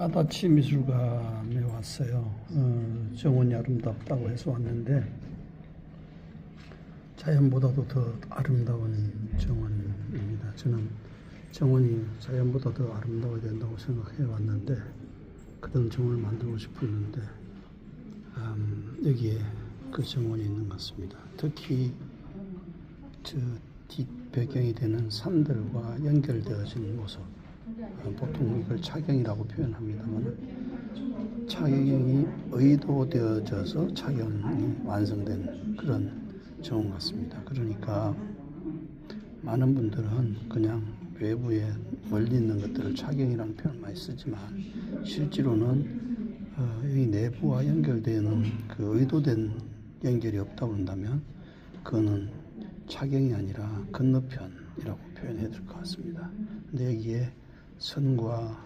아다치 미술관에 왔어요. 어, 정원이 아름답다고 해서 왔는데 자연보다도 더 아름다운 정원입니다. 저는 정원이 자연보다 더 아름다워야 된다고 생각해 왔는데 그런 정원을 만들고 싶었는데 음, 여기에 그 정원이 있는 것 같습니다. 특히 저 뒷배경이 되는 산들과 연결되어진 모습 어, 보통 이걸 차경이라고 표현합니다만 차경이 의도되어져서 차경이 완성된 그런 정원 같습니다. 그러니까 많은 분들은 그냥 외부에 멀리 있는 것들을 차경이라는 표현 많이 쓰지만 실제로는 어, 이 내부와 연결되는 그 의도된 연결이 없다 본다면 그거는 차경이 아니라 건너편이라고 표현해야 될 것 같습니다. 근데 여기에 선과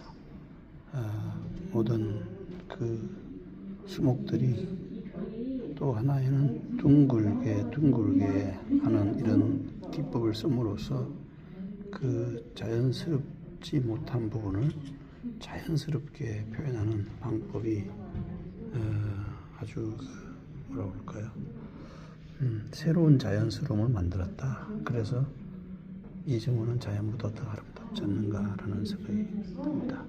어, 모든 그 수목들이 또 하나에는 둥글게 둥글게 하는 이런 기법을 씀으로써 그 자연스럽지 못한 부분을 자연스럽게 표현하는 방법이 어, 아주 그 뭐라 그럴까요? 음, 새로운 자연스러움을 만들었다. 그래서 이 정원은 자연보다 더 아름답지 않는가라는 생각이 듭니다.